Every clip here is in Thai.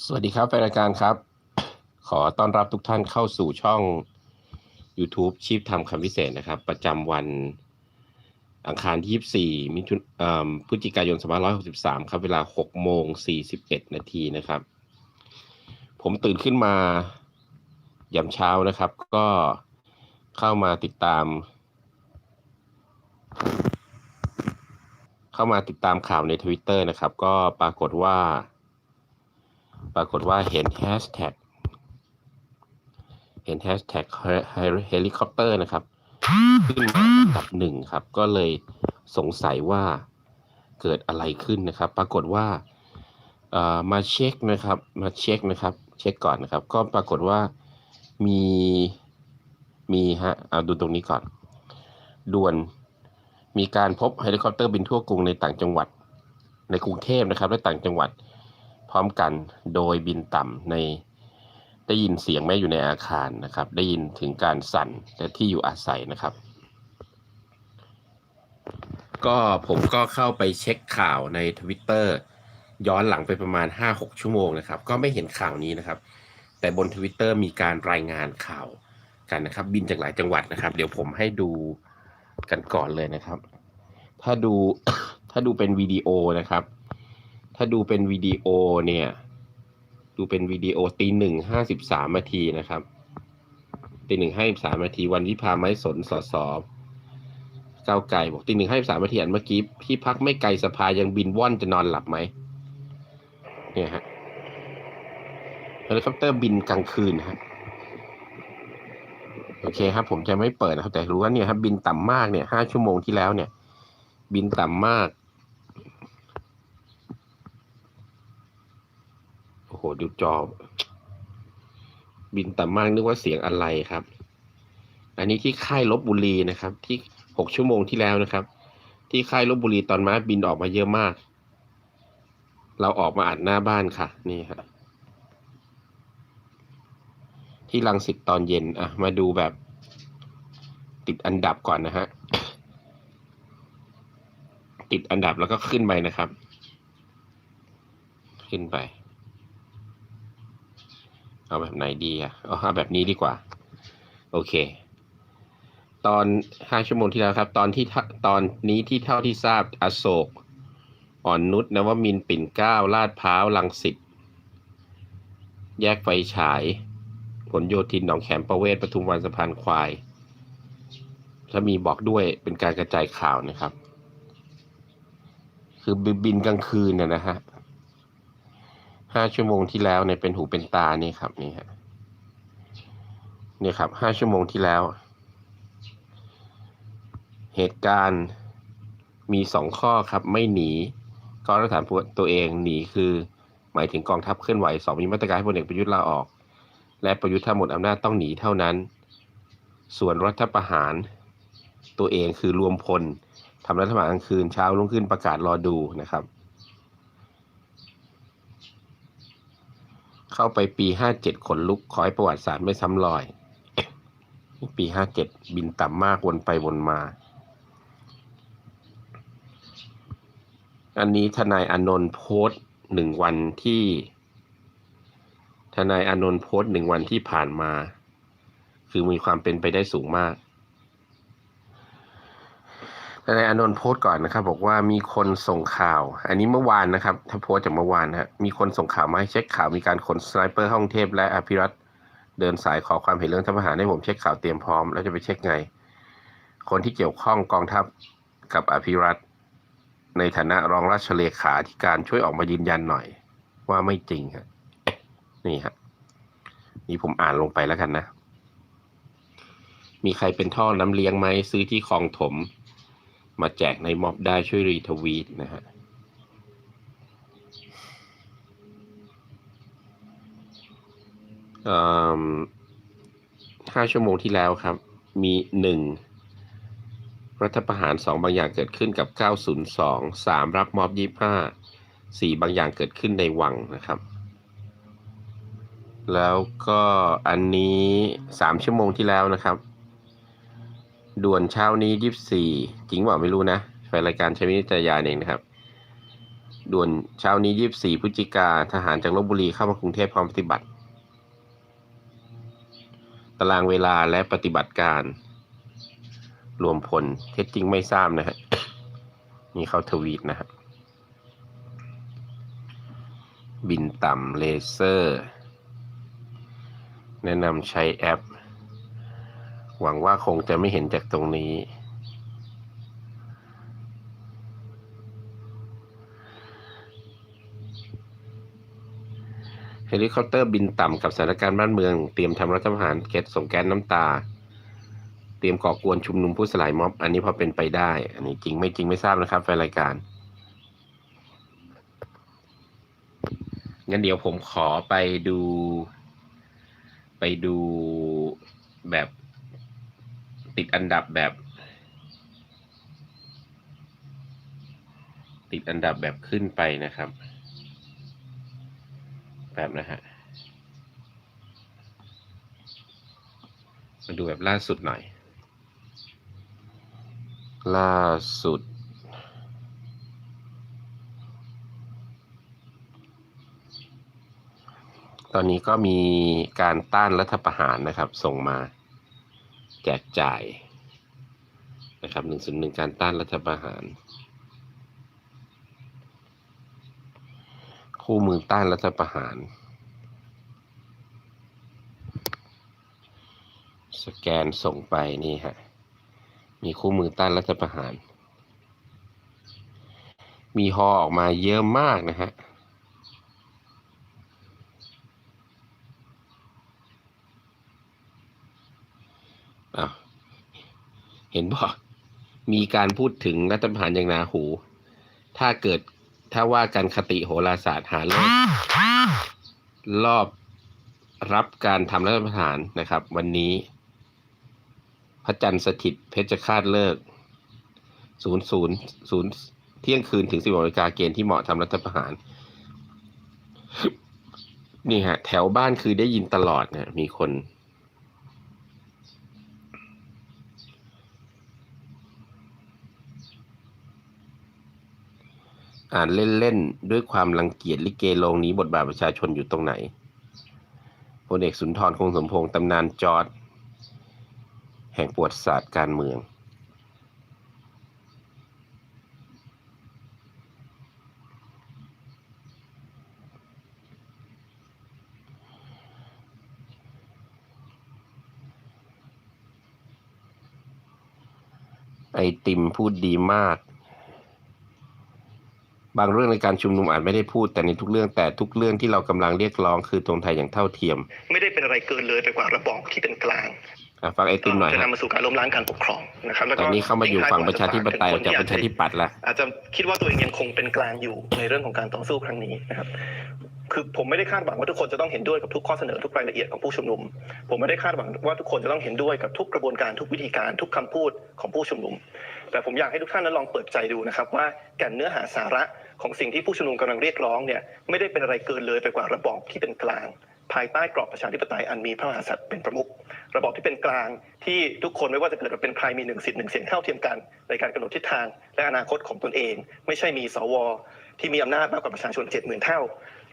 สวัสดีครับแฟนรายการครับ ขอต้อนรับทุกท่านเข้าสู่ช่อง YouTube ชีพทำคำพิเศษนะครับ ประจำวันอังคารที่ 24 มิถุนพฤศจิกายน 2563 ครับ เวลา 6 โมง 41 นาทีนะครับ ผมตื่นขึ้นมายามเช้านะครับ ก็เข้ามาติดตาม เข้ามาติดตามข่าวในทวิตเตอร์นะครับ ก็ปรากฏว่า ปรากฏว่าเห็นแฮชแท็กเห็นแฮชแท็กเฮลิคอปเตอร์นะครับ ขึ้นอันดับหนึ่งครับ ก็เลยสงสัยว่าเกิดอะไรขึ้นนะครับ ปรากฏว่ามาเช็คนะครับ มาเช็คนะครับ เช็คก่อนนะครับ ก็ปรากฏว่ามีมีฮะเอาดูตรงนี้ก่อน ด่วนมีการพบเฮลิคอปเตอร์บินทั่วกรุงในต่างจังหวัด ในกรุงเทพนะครับ และต่างจังหวัด พร้อมกันโดยบินต่ำในได้ยินเสียงแม้อยู่ในอาคารนะครับ ได้ยินถึงการสั่นและที่อยู่อาศัยนะครับ ก็ผมก็เข้าไปเช็คข่าวในทวิตเตอร์ย้อนหลังไปประมาณ 5-6 ชั่วโมงนะครับ ก็ไม่เห็นข่าวนี้นะครับ แต่บนทวิตเตอร์มีการรายงานข่าวกันนะครับ บินจากหลายจังหวัดนะครับ เดี๋ยวผมให้ดูกันก่อนเลยนะครับ ถ้าดูถ้าดูเป็นวิดีโอนะครับ ถ้าดูเป็นวิดีโอเนี่ย ดูเป็นวิดีโอตีหนึ่งห้าสิบสามนาทีนะครับตีหนึ่งห้าสิบสามนาทีวันวิพาไม้สนสอสอเก้าวไก่บอกตีหนึ่งห้าสิบสามนาทีอันเมื่อกี้ที่พักไม่ไกลสภายังบินว่อนจะนอนหลับไหมเนี่ยฮะเฮลิคอปเตอร์บินกลางคืนฮะโอเคครับ ผมจะไม่เปิดนะครับ แต่รู้ว่าเนี่ยครับบินต่ำมากเนี่ยห้าชั่วโมงที่แล้วเนี่ย บินต่ำมาก โอ้โห ดู จอบินต่ำมากนึกว่าเสียงอะไรครับ อันนี้ที่ค่ายลบบุรีนะครับ ที่หกชั่วโมงที่แล้วนะครับ ที่ค่ายลบบุรีตอนม้าบินออกมาเยอะมาก เราออกมาอัดหน้าบ้านค่ะ นี่ครับที่ลังสิตตอนเย็นอะ มาดูแบบ ติดอันดับก่อนนะฮะติดอันดับแล้วก็ขึ้นไปนะครับ ขึ้นไป เอาแบบไหนดีอะเอาเอาแบบนี้ดีกว่า โอเค ตอนห้าชั่วโมงที่แล้วครับ ตอนที่ตอนนี้ที่เท่าที่ทราบอโศก อ่อนนุชนวมินปิ่นเก้าลาดพร้าวลังสิตแยกไฟฉายผลโยธินหนองแขมประเวศปทุมวันสะพานควาย ถ้ามีบอกด้วยเป็นการกระจายข่าวนะครับ คือบินกลางคืนเนี่ยนะฮะ ห้าชั่วโมงที่แล้วเนี่ยเป็นหูเป็นตานี่ครับนี่ฮะนี่ครับห้าชั่วโมงที่แล้ว เหตุการณ์มีสองข้อครับไม่หนีก็รัฐานตัวเองหนีคือ หมายถึงกองทัพเคลื่อนไหวสองมีมาตรการให้พลเอกประยุทธ์ลาออก และประยุทธ์ถ้าหมดอำนาจต้องหนีเท่านั้น ส่วนรัฐประหารตัวเองคือรวมพลทำรัฐประหารกลางคืนเช้ารุ่งขึ้นประกาศรอดูนะครับ เข้าไปปีห้าเจ็ดขนลุกขอให้ประวัติศาสตร์ไม่ซ้ำรอย ปีห้าเจ็ดบินต่ำมากวนไปวนมา อันนี้ทนายอานนท์โพสต์หนึ่งวันที่ ทนายอานนท์โพสต์หนึ่งวันที่ผ่านมา คือมีความเป็นไปได้สูงมาก ทนายอนนท์โพสต์ก่อนนะครับ บอกว่ามีคนส่งข่าว อันนี้เมื่อวานนะครับ ถ้าโพสต์จากเมื่อวานนะฮะมีคนส่งข่าวมาให้เช็คข่าวมีการขนสไนเปอร์ห้องเทพและอภิรัตเดินสายขอความเห็นเรื่องทหารให้ผมเช็คข่าวเตรียมพร้อมแล้วจะไปเช็คไง คนที่เกี่ยวข้องกองทัพกับอภิรัตในฐานะรองราชเลขาธิการช่วยออกมายืนยันหน่อย ว่าไม่จริงฮะนี่ฮะนี่ผมอ่านลงไปแล้วกันนะ มีใครเป็นท่อน้ำเลี้ยงไหมซื้อที่คลองถม มาแจกในม็อบได้ช่วยรีทวีตนะฮะห้าชั่วโมงที่แล้วครับ มีหนึ่งรัฐประหารสองบางอย่างเกิดขึ้นกับ 902 3 รับม็อบ 25 4 บางอย่างเกิดขึ้นในวังนะครับ แล้วก็อันนี้ 3 ชั่วโมงที่แล้วนะครับ ด่วนเช้านี้24จริงว่าไม่รู้นะแฟนรายการใช้วิจารณญาเองนะครับ ด่วนเช้านี้24พฤศจิกาทหารจากลบบุรีเข้ามากรุงเทพพร้อมปฏิบัติ ตารางเวลาและปฏิบัติการ รวมพลเท็จจริงไม่ทราบนะฮะนี่เขาทวีตนะฮะบินต่ำเลเซอร์ แนะนำใช้แอป หวังว่าคงจะไม่เห็นจากตรงนี้ เฮลิคอปเตอร์บินต่ำกับสถานการณ์บ้านเมือง เตรียมทำรัฐประหารเก็ตส่งแก๊สน้ำตา เตรียมก่อกวนชุมนุมผู้สลายม็อบ อันนี้พอเป็นไปได้ อันนี้จริงไม่จริงไม่ทราบนะครับแฟนรายการงั้นเดี๋ยวผมขอไปดู ไปดูแบบ ติดอันดับแบบ ติดอันดับแบบขึ้นไปนะครับ แบบนะฮะมาดูแบบล่าสุดหน่อย ล่าสุด ตอนนี้ก็มีการต้านรัฐประหารนะครับ ส่งมา แจกจ่ายนะครับหนึ่งส่วนหนึ่งการต้านรัฐประหาร คู่มือต้านรัฐประหาร สแกนส่งไปนี่ฮะ มีคู่มือต้านรัฐประหาร มีฮอออกมาเยอะมากนะฮะ อ้าว เห็นบอกมีการพูดถึงรัฐประหารอย่างนาหู ถ้าเกิดถ้าว่าการคติโหราศาสตร์หาเลิกรอบรับการทำรัฐประหารนะครับ วันนี้ พระจันทร์สถิตเพชรคาดเลิกศูนย์ศูนย์ศูนย์เที่ยงคืนถึงสิบนาฬิกาเกณฑ์ที่เหมาะทำรัฐประหาร นี่ฮะ แถวบ้านคือได้ยินตลอดเนะมีคน อ่านเล่นๆ ด้วยความรังเกียจลิเกโรงนี้บทบาทประชาชนอยู่ตรงไหนพลเอกสุนทรคงสมพงษ์ตำนานจอร์ดแห่งปวดศาสตร์การเมือง ไอติมพูดดีมาก บางเรื่องในการชุมนุมอาจไม่ได้พูดแต่ในทุกเรื่องแต่ทุกเรื่องที่เรากำลังเรียกร้องคือตรงไทยอย่างเท่าเทียม ไม่ได้เป็นอะไรเกินเลยไปกว่าระบอบที่เป็นกลางอะฟังไอติมหน่อยจะฮะนำมาสู่การล้มล้างการปกครองนะครับแล้วตก็อนนี้เข้ามาอยู่ฝั่งประชาธิปไตยจากประชาธิปัตย์ละอาจจะคิดว่าตัวเองยังคงเป็นกลางอยู่ในเรื่องของการต่อสู้ครั้งนี้นะครับคือผมไม่ได้คาดหวังว่าทุกคนจะต้องเห็นด้วยกับทุกข้อเสนอทุกรายละเอียดของผู้ชุมนุม ผมไม่ได้คาดหวังว่าทุกคนจะต้องเห็นด้วยกับทุกกระบวนการทุกวิธีการทุกคำพูดของผู้ชุมนุม แต่ผมอยากให้ทุกท่านนั้นลองเปิดใจดูนะครับว่าแก่นเนื้อหาสาระของสิ่งที่ผู้ชุมนุมกำลังเรียกร้องเนี่ยไม่ได้เป็นอะไรเกินเลยไปกว่าระบอบที่เป็นกลาง ภายใต้กรอบประชาธิปไตยอันมีพระมหากษัตริย์เป็นประมุขระบอบที่เป็นกลางที่ทุกคนไม่ว่าจะเกิดมาเป็นใครมีหนึ่งสิทธิ์หนึ่งเสียงเท่าเทียมกันในการกำหนดทิศทางและอนาคตของตนเอง ไม่ใช่มีสว ที่มีอำนาจมากกว่าประชาชนเจ็ดหมื่นเท่า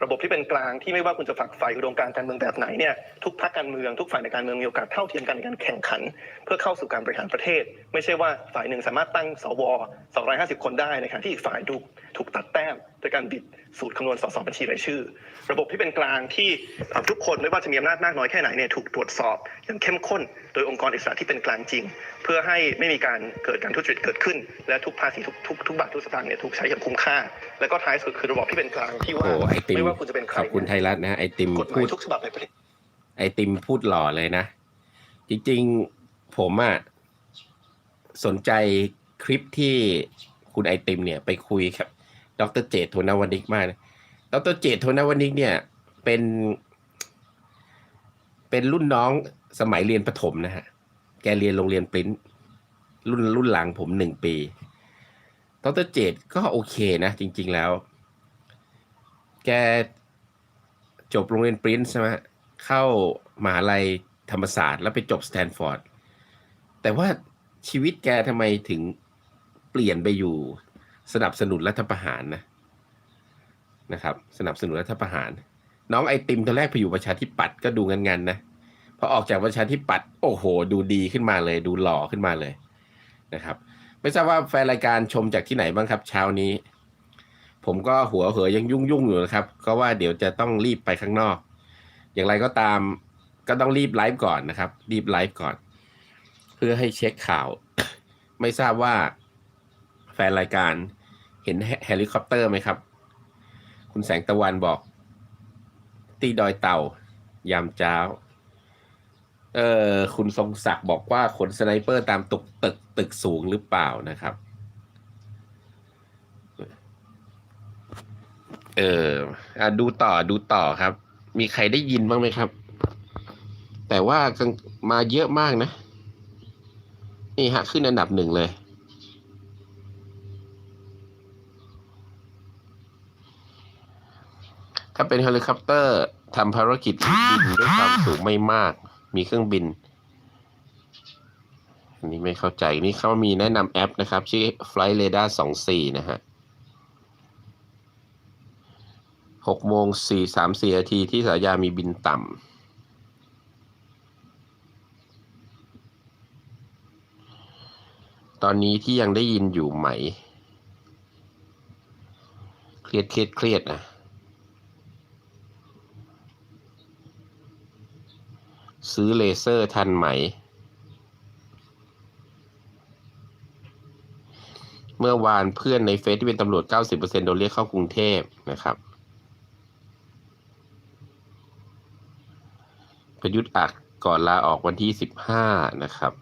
ระบบที่เป็นกลางที่ไม่ว่าคุณจะฝักใฝ่อุดมการการเมืองแบบไหนเนี่ยทุกพรรคการเมืองทุกฝ่ายในการเมืองมีโอกาสเท่าเทียมกันในการแข่งขัน เพื่อเข้าสู่การบริหารประเทศ ไม่ใช่ว่าฝ่ายหนึ่งสามารถตั้งสว 250 คนได้ในขณะที่อีกฝ่ายดู ถูกตัดแต้มโดยการบิดสูตรคำนวณสสบัญชีรายชื่อ ระบบที่เป็นกลางที่เอ่อทุกคนไม่ว่าจะมีอำนาจมากน้อยแค่ไหนเนี่ยถูกตรวจสอบอย่างเข้มข้น โดยองค์กรอิสระที่เป็นกลางจริง เพื่อให้ไม่มีการเกิดการทุจริตเกิดขึ้น และทุกภาษีทุกทุกทุกบาททุกสตางค์เนี่ยถูกใช้อย่างคุ้มค่า แล้วก็ท้ายสุดคือระบบที่เป็นกลางที่โอ้ว่าโหไอติมไม่ว่าคุณจะเป็นใคขรอบคุณไทยรัฐนะฮะไอติมกฎหพูมายดทุกฉบับในประเทศไอติมพูดหล่อเลยนะ จริงๆผมอะสนใจคลิปที่คุณไอติมเนี่ยไปคุยกับ ดรเจตโทนาวนิกมากนะดรเจตโทนาวนิกเนี่ย เป็น เป็นรุ่นน้องสมัยเรียนประถมนะฮะ แกเรียนโรงเรียนปริ้นท์รุ่นรุ่นหลังผมหนึ่งปีดรเจตก็โอเคนะจริง ๆแล้ว แกจบโรงเรียนปริ้นซ์ใช่ไหมเข้ามหาลัยธรรมศาสตร์แล้วไปจบสแตนฟอร์ด แต่ว่าชีวิตแกทำไมถึงเปลี่ยนไปอยู่ สนับสนุนรัฐประหารนะนะครับ สนับสนุนรัฐประหาร น้องไอติมตอนแรกไปอยู่ประชาธิปัตย์ก็ดูงันๆนนะพอออกจากประชาธิปัตย์โอ้โห ดูดีขึ้นมาเลย ดูหล่อขึ้นมาเลยนะครับ ไม่ทราบว่าแฟนรายการชมจากที่ไหนบ้างครับ เช้านี้ ผมก็หัวเหอยังยุ่งยุ่งอยู่นะครับก็ว่าเดี๋ยวจะต้องรีบไปข้างนอก อย่างไรก็ตามก็ต้องรีบไลฟ์ก่อนนะครับ รีบไลฟ์ก่อน เพื่อให้เช็คข่าว ไม่ทราบว่าแฟนรายการ ห็นเฮลิคอปเตอร์ไหมครับ คุณแสงตะวันบอกตีดอยเต่ายามเช้า เออคุณทรงศักดิ์บอกว่าขนสไนเปอร์ตามตึกตึกตึกสูงหรือเปล่านะครับ เอออะดูต่อดูต่อครับ มีใครได้ยินบ้างไหมครับ แต่ว่ามาเยอะมากนะ นี่ฮะ ขึ้นอันดับหนึ่งเลย ถ้าเป็นเฮลิคอปเตอร์ทำภารกิจบินด้วยความสูงไม่มาก มีเครื่องบิน อันนี้ไม่เข้าใจ นี่เขามีแนะนำแอปนะครับ ชื่อ Flight Radar 24 นะฮะหกโมงสี่สามสี่นาทีที่สายามีบินต่ำ ตอนนี้ที่ยังได้ยินอยู่ไหม เครียดเครียดเครียดนะ ซื้อเลเซอร์ทันไหม เมื่อวานเพื่อนในเฟซที่เป็นตำรวจ 90%โดนเรียกเข้ากรุงเทพนะครับประยุทธ์อักก่อนลาออกวันที่ 15 นะครับ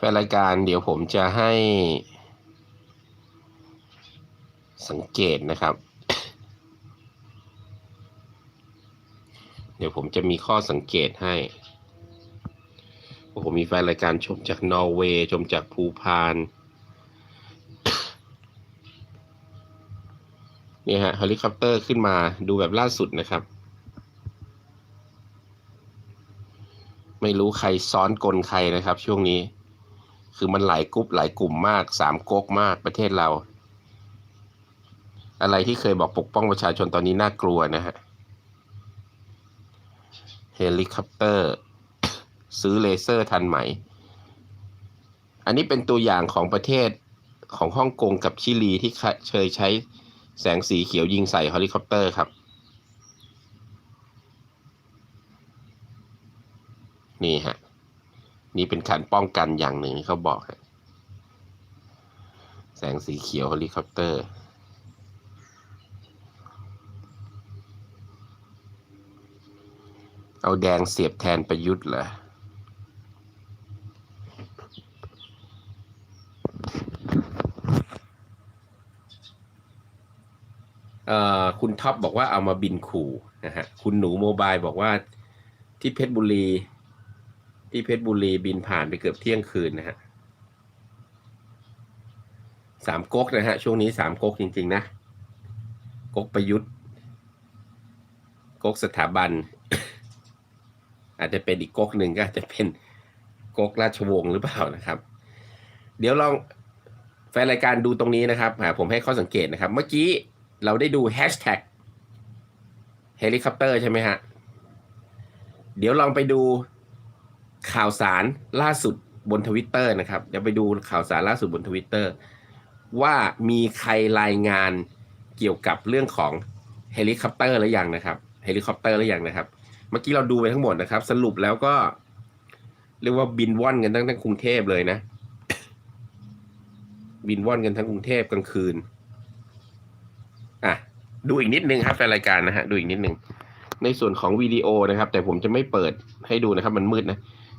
แฟนรายการเดี๋ยวผมจะให้ สังเกตนะครับ เดี๋ยวผมจะมีข้อสังเกตให้ผมมีแฟนรายการชมจากนอร์เวย์ชมจากภูพานนี่ฮะเฮลิคอปเตอร์ขึ้นมาดูแบบล่าสุดนะครับ ไม่รู้ใครซ้อนกลใครนะครับช่วงนี้ คือมันหลายกรุ๊ปหลายกลุ่มมากสามก๊กมากประเทศเรา อะไรที่เคยบอกปกป้องประชาชนตอนนี้น่ากลัวนะฮะเฮลิคอปเตอร์ ซื้อเลเซอร์ทันไหม อันนี้เป็นตัวอย่างของประเทศของฮ่องกงกับชิลีที่เคยใช้แสงสีเขียวยิงใส่เฮลิคอปเตอร์ครับนี่ฮะ นี่เป็นการป้องกันอย่างหนึ่งที่เขาบอกแสงสีเขียวเฮลิคอปเตอร์เอาแดงเสียบแทนประยุทธ์เหรอเออคุณท็อปบอกว่าเอามาบินขู่นะฮะ คุณหนูโมบายบอกว่าที่เพชรบุรี ที่เพชรบุรีบินผ่านไปเกือบเที่ยงคืนนะฮะสามก๊กนะฮะ ช่วงนี้สามก๊กจริง ๆ นะก๊กประยุทธ์ก๊กสถาบัน อาจจะเป็นอีกก๊กหนึ่งก็อาจจะเป็นก๊กราชวงศ์หรือเปล่านะครับ เดี๋ยวลองแฟนรายการดูตรงนี้นะครับผมให้ข้อสังเกตนะครับ เมื่อกี้เราได้ดูแฮชแท็กเฮลิคอปเตอร์ใช่ไหมฮะ เดี๋ยวลองไปดู ข่าวสารล่าสุดบนทวิตเตอร์นะครับเดี๋ยวไปดูข่าวสารล่าสุดบนทวิตเตอร์ว่ามีใครรายงานเกี่ยวกับเรื่องของเฮลิคอปเตอร์หรือยังนะครับเฮลิคอปเตอร์หรือยังนะครับ เมื่อกี้เราดูไปทั้งหมดนะครับ สรุปแล้วก็ เรียกว่าบินว่อนกันทั้งทั้งกรุงเทพเลยนะ บินว่อนกันทั้งกรุงเทพกลางคืนอะดูอีกนิดนึงครับแฟนรายการนะฮะดูอีกนิดนึงในส่วนของวิดีโอนะครับ แต่ผมจะไม่เปิดให้ดูนะครับ มันมืดนะ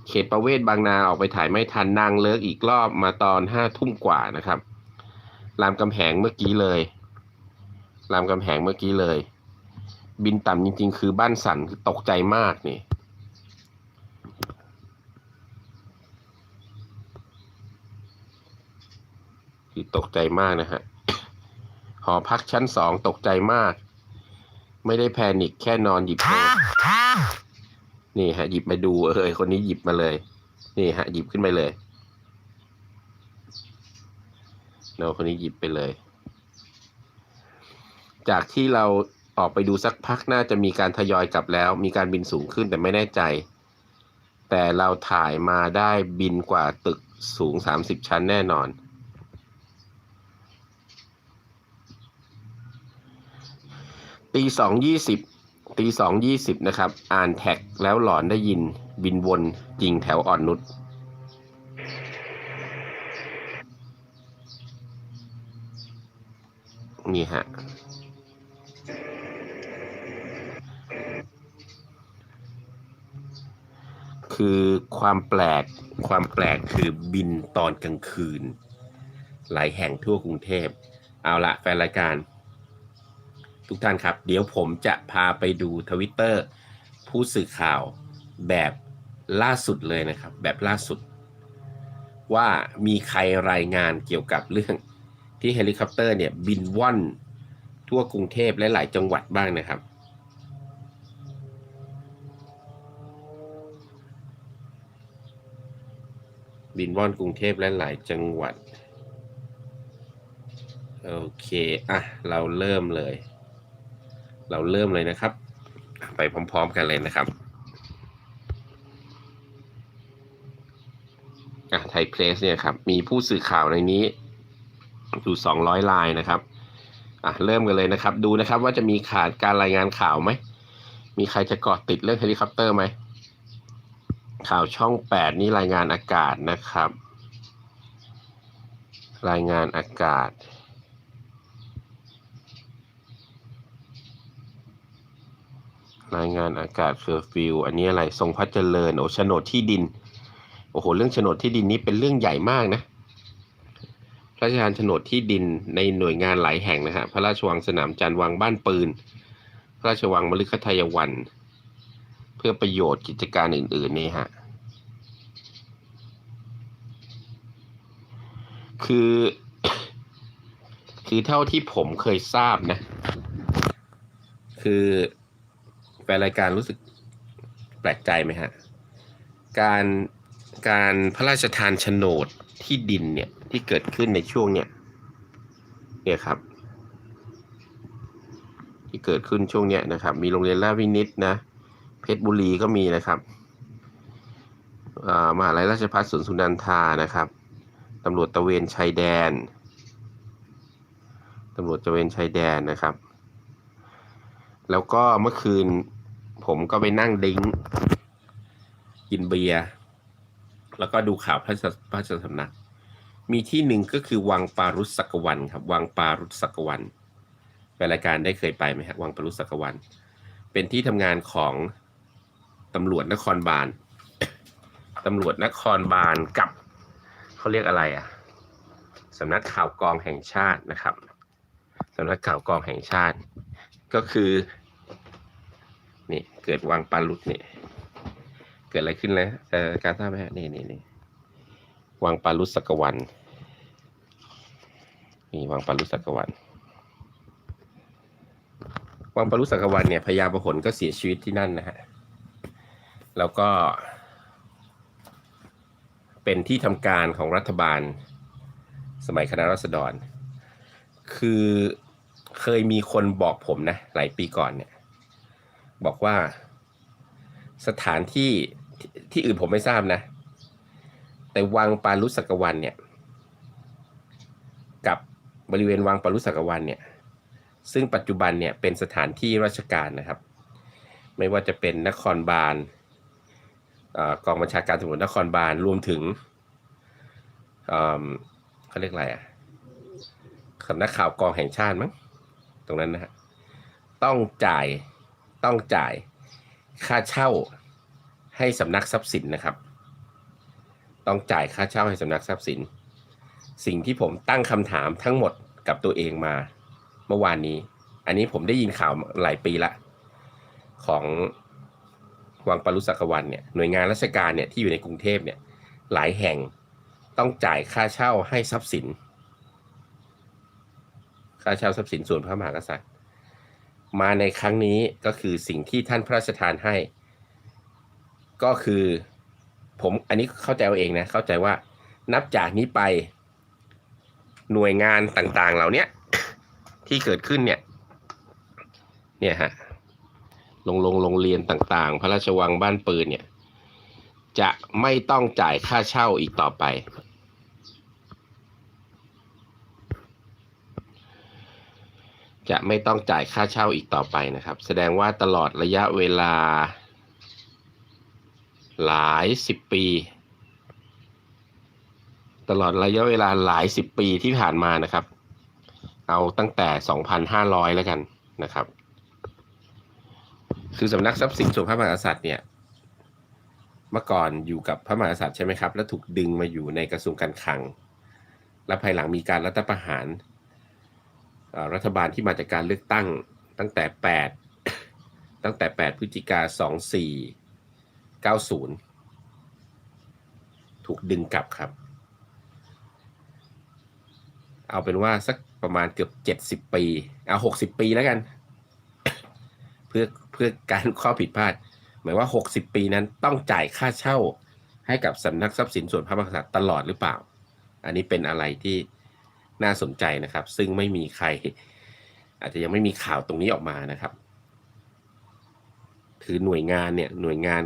เขตประเวศบางนาออกไปถ่ายไม่ทันนางเลิกอีกรอบมาตอนห้าทุ่มกว่านะครับรามกำแหงเมื่อกี้เลยรามกำแหงเมื่อกี้เลย บินต่ำจริง ๆ คือบ้านสันคือตกใจมากนี่คือตกใจมากนะฮะหอพักชั้นสองตกใจมาก ไม่ได้แพนิคแค่นอนหยิบโทร นี่ฮะหยิบมาดูเออคนนี้หยิบมาเลย นี่ฮะหยิบขึ้นไปเลยเนาคนนี้หยิบไปเลย จากที่เราออกไปดูสักพักน่าจะมีการทยอยกลับแล้ว มีการบินสูงขึ้นแต่ไม่แน่ใจ แต่เราถ่ายมาได้บินกว่าตึกสูง 30 ชั้นแน่นอน ตีสองยี่สิบ ตีสองยี่สิบนะครับ อ่านแท็กแล้วหลอนได้ยิน บินวนจริงแถวอ่อนนุชนี่ฮะคือความแปลกความแปลกคือบินตอนกลางคืน หลายแห่งทั่วกรุงเทพ เอาละแฟนรายการ ทุกท่านครับ เดี๋ยวผมจะพาไปดูทวิตเตอร์ผู้สื่อข่าวแบบล่าสุดเลยนะครับ แบบล่าสุด ว่ามีใครรายงานเกี่ยวกับเรื่องที่เฮลิคอปเตอร์เนี่ยบินว่อนทั่วกรุงเทพและหลายจังหวัดบ้างนะครับ บินว่อนกรุงเทพและหลายจังหวัด โอเค อะ เราเริ่มเลย เราเริ่มเลยนะครับ ไปพร้อม ๆ กันเลยนะครับอะไทยเพลสเนี่ยครับ มีผู้สื่อข่าวในนี้อยู่สองร้อยลายนะครับอะเริ่มกันเลยนะครับ ดูนะครับว่าจะมีขาดการรายงานข่าวไหม มีใครจะเกาะติดเรื่องเฮลิคอปเตอร์ไหม ข่าวช่องแปดนี่รายงานอากาศนะครับ รายงานอากาศ รายงานอากาศเฟอร์ฟิลอันนี้อะไรทรงพัฒเจริญโอโฉนดที่ดิน โอ้โห เรื่องโฉนดที่ดินนี้เป็นเรื่องใหญ่มากนะพระราชทานโฉนดที่ดินในหน่วยงานหลายแห่งนะฮะพระราชวังสนามจันทร์วังบ้านปืน พระราชวังมฤคทายวัน เพื่อประโยชน์กิจการอื่น ๆ นี่ฮะคือ คือเท่าที่ผมเคยทราบนะ คือ ฟนรายการรู้สึกแปลกใจไหมฮะ การการพระราชทานโฉนดที่ดินเนี่ยที่เกิดขึ้นในช่วงเนี่ยเนี่ยครับ ที่เกิดขึ้นช่วงเนี้ยนะครับ มีโรงเรียนราชวินิตนะ เพชรบุรีก็มีนะครับอ่ามหาลัยราชภัฏสวนสุนันทานะครับตำรวจตะเวนชายแดนตำรวจตะเวนชายแดนนะครับ แล้วก็เมื่อคืน ผมก็ไปนั่งดิ้งกินเบียร์แล้วก็ดูข่าวพระพระชสำนัก มีที่หนึ่งก็คือวังปารุสักวันครับ วังปารุสักวันไปรายการได้เคยไปไหมครับวังปารุสักวัน เป็นที่ทำงานของตำรวจนครบาลตำรวจนครบาลกับเขาเรียกอะไรอะสำนักข่าวกองแห่งชาตินะครับสำนักข่าวกองแห่งชาติ ก็คือ นี่เกิดวังปารุสนี่เกิดอะไรขึ้นแล้วเออการทราไหมฮะนี่นี่นี่วังปารุสสักวันนี่วังปารุสสักวันวังปารุสักวันเนี่ยพญาประหลก็เสียชีวิตที่นั่นนะฮะ แล้วก็ เป็นที่ทำการของรัฐบาล สมัยคณะรัษฎร คือเคยมีคนบอกผมนะ หลายปีก่อนเนี่ย บอกว่า สถานที่ที่ที่อื่นผมไม่ทราบนะ แต่วังปารุสักวันเนี่ย กับบริเวณวังปารุสักวันเนี่ย ซึ่งปัจจุบันเนี่ยเป็นสถานที่ราชการนะครับ ไม่ว่าจะเป็นนครบาลกองบัญชาการตำรวจนครบาลรวมถึงเเขาเรียกอะไรอะสำนักข่าวกองแห่งชาติมั้งตรงนั้นนะฮะต้องจ่าย ต้องจ่ายค่าเช่าให้สำนักทรัพย์สินนะครับ ต้องจ่ายค่าเช่าให้สำนักทรัพย์สิน สิ่งที่ผมตั้งคำถามทั้งหมดกับตัวเองมาเมื่อวานนี้ อันนี้ผมได้ยินข่าวหลายปีละ ของวังปรุสักวันเนี่ยหน่วยงานราชการเนี่ยที่อยู่ในกรุงเทพเนี่ยหลายแห่งต้องจ่ายค่าเช่าให้ทรัพย์สิน ค่าเช่าทรัพย์สินส่วนพระมหากษัตริย์ มาในครั้งนี้ก็คือสิ่งที่ท่านพระราชทานให้ ก็คือผมอันนี้เข้าใจเอาเองนะ เข้าใจว่านับจากนี้ไปหน่วยงานต่างๆ เหล่านี้ที่เกิดขึ้นเนี่ย เนี่ยฮะโรงโรงโรงเรียนต่างๆ พระราชวังบ้านปืนเนี่ย จะไม่ต้องจ่ายค่าเช่าอีกต่อไป จะไม่ต้องจ่ายค่าเช่าอีกต่อไปนะครับ แสดงว่าตลอดระยะเวลา หลายสิบปี ตลอดระยะเวลาหลายสิบปีที่ผ่านมานะครับ เอาตั้งแต่2,500แล้วกันนะครับ คือสำนักทรัพย์สินส่วนพระมหากษัตริย์เนี่ยเมื่อก่อนอยู่กับพระมหากษัตริย์ใช่ไหมครับ แล้วถูกดึงมาอยู่ในกระทรวงการคลัง และภายหลังมีการรัฐประหาร รัฐบาลที่มาจากการเลือกตั้งตั้งแต่ 8 ตั้งแต่ 8 พฤศจิกา 2490 ถูกดึงกลับครับ เอาเป็นว่าสักประมาณเกือบเจ็ดสิบปี เอาหกสิบปีแล้วกัน เพื่อเพื่อการข้อผิดพลาด หมายว่าหกสิบปีนั้นต้องจ่ายค่าเช่าให้กับสำนักทรัพย์สินส่วนพระมหากษัตริย์ตลอดหรือเปล่า อันนี้เป็นอะไรที่ น่าสนใจนะครับ ซึ่งไม่มีใคร อาจจะยังไม่มีข่าวตรงนี้ออกมานะครับคือหน่วยงานเนี่ยหน่วยงาน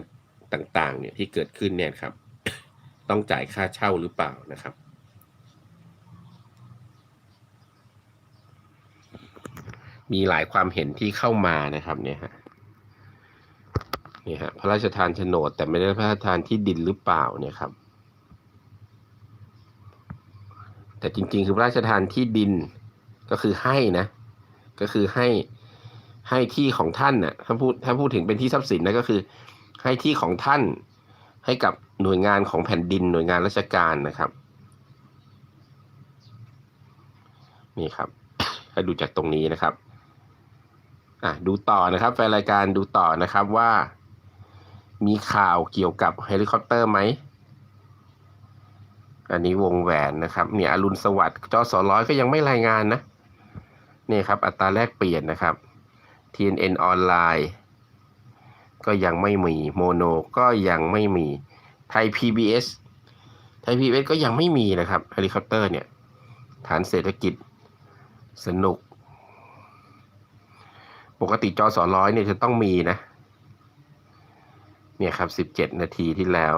ต่างๆ เนี่ยที่เกิดขึ้นเนี่ยครับ ต้องจ่ายค่าเช่าหรือเปล่านะครับมีหลายความเห็นที่เข้ามานะครับเนี่ยฮะเนี่ยฮะพระราชทานโฉนดแต่ไม่ได้พระราชทานที่ดินหรือเปล่าเนี่ยครับ แต่จริง ๆ คือพระราชทานที่ดินก็คือให้นะ ก็คือให้ให้ที่ของท่านน่ะถ้าพูดถ้าพูดถึงเป็นที่ทรัพย์สินนะก็คือ ให้ที่ของท่านให้กับหน่วยงานของแผ่นดินหน่วยงานราชการนะครับ นี่ครับให้ดูจากตรงนี้นะครับอะดูต่อนะครับแฟนรายการดูต่อนะครับว่า มีข่าวเกี่ยวกับเฮลิคอปเตอร์ไหม อันนี้วงแหวนนะครับเนี่ยอรุณสวัสดิ์จอสอร้อยก็ยังไม่รายงานนะนี่ครับอัตราแลกเปลี่ยนนะครับ TNN ออนไลน์ก็ยังไม่มีโมโนก็ยังไม่มีไทย PBS ไทย PBS ก็ยังไม่มีนะครับเฮลิคอปเตอร์เนี่ยฐานเศรษฐกิจสนุก ปกติจอสอร้อยเนี่ยจะต้องมีนะ เนี่ยครับสิบเจ็ดนาทีที่แล้ว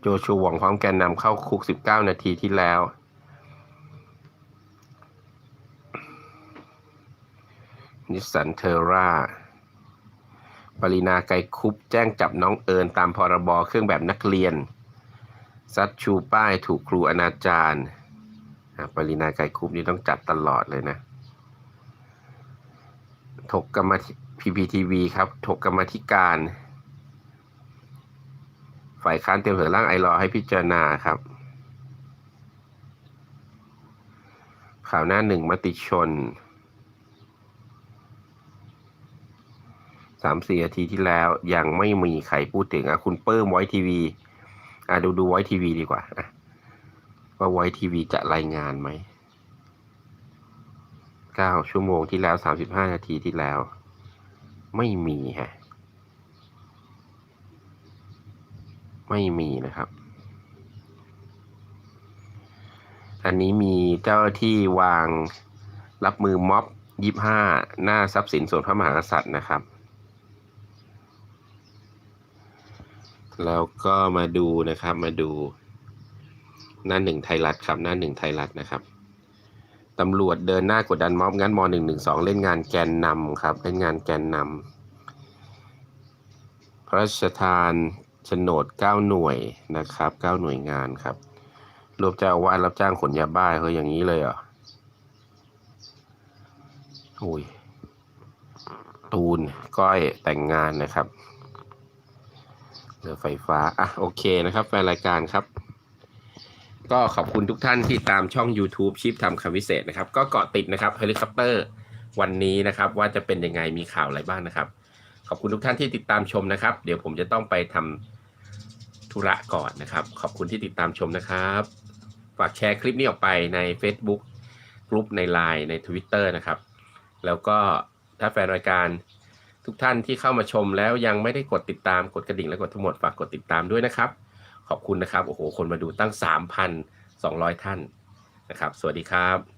โจชูหวังพร้อมแกนนำเข้าคุก 19 นาทีที่แล้ว นิสสันเทอร่า ปรินาไกรคุปแจ้งจับน้องเอิญตามพรบเครื่องแบบนักเรียน ซัดชูป้ายถูกครูอนาจารปรินาไกรคุปนี่ต้องจัดตลอดเลยนะ ถกกรรมพีพีทีวีครับ ถกกรรมธิการ ฝ่ายค้านเตรียมเสนอร่างไอรอให้พิจารณาครับ ข่าวหน้าหนึ่งมติชนสามสี่นาทีที่แล้วยังไม่มีใครพูดถึงอะคุณเปิ้มไว้ทีวีอะดูดูไว้ทีวีดีกว่าอะว่าไว้ทีวีจะรายงานไหมเก้าชั่วโมงที่แล้วสามสิบห้านาทีที่แล้ว ไม่มีฮะ ไม่มีนะครับอันนี้มีเจ้าที่วางรับมือม็อบยี่ห้าหน้าทรัพย์สินส่วนพระมหากษัตริย์นะครับ แล้วก็มาดูนะครับมาดู หน้าหนึ่งไทยรัฐครับ หน้าหนึ่งไทยรัฐนะครับตำรวจเดินหน้ากดดันม็อบงั้นมหนึ่งหนึ่งสองเล่นงานแกนนำครับ เล่นงานแกนนำพระราชทาน โฉนดเก้าหน่วยนะครับเก้าหน่วยงานครับ รวบเจ้าอาวาดรับจ้างขนยาบ้าเฮ้ยอย่างนี้เลยเหรออุ้ยตูนก้อยแต่งงานนะครับเรือไฟฟ้า อะ โอเคนะครับ แฟนรายการครับ ก็ขอบคุณทุกท่านที่ตามช่อง YouTube ชิปทำคำวิเศษนะครับ ก็เกาะติดนะครับเฮลิคอปเตอร์วันนี้นะครับ ว่าจะเป็นยังไงมีข่าวอะไรบ้างนะครับ ขอบคุณทุกท่านที่ติดตามชมนะครับ เดี๋ยวผมจะต้องไปทำ ธุระก่อนนะครับ ขอบคุณที่ติดตามชมนะครับ ฝากแชร์คลิปนี้ออกไปใน Facebook กลุ่มใน Line ใน Twitter นะครับ แล้วก็ถ้าแฟนรายการทุกท่านที่เข้ามาชมแล้วยังไม่ได้กดติดตามกดกระดิ่งและกดทั้งหมดฝากกดติดตามด้วยนะครับ ขอบคุณนะครับ โอ้โห คนมาดูตั้ง 3,200 ท่านนะครับ สวัสดีครับ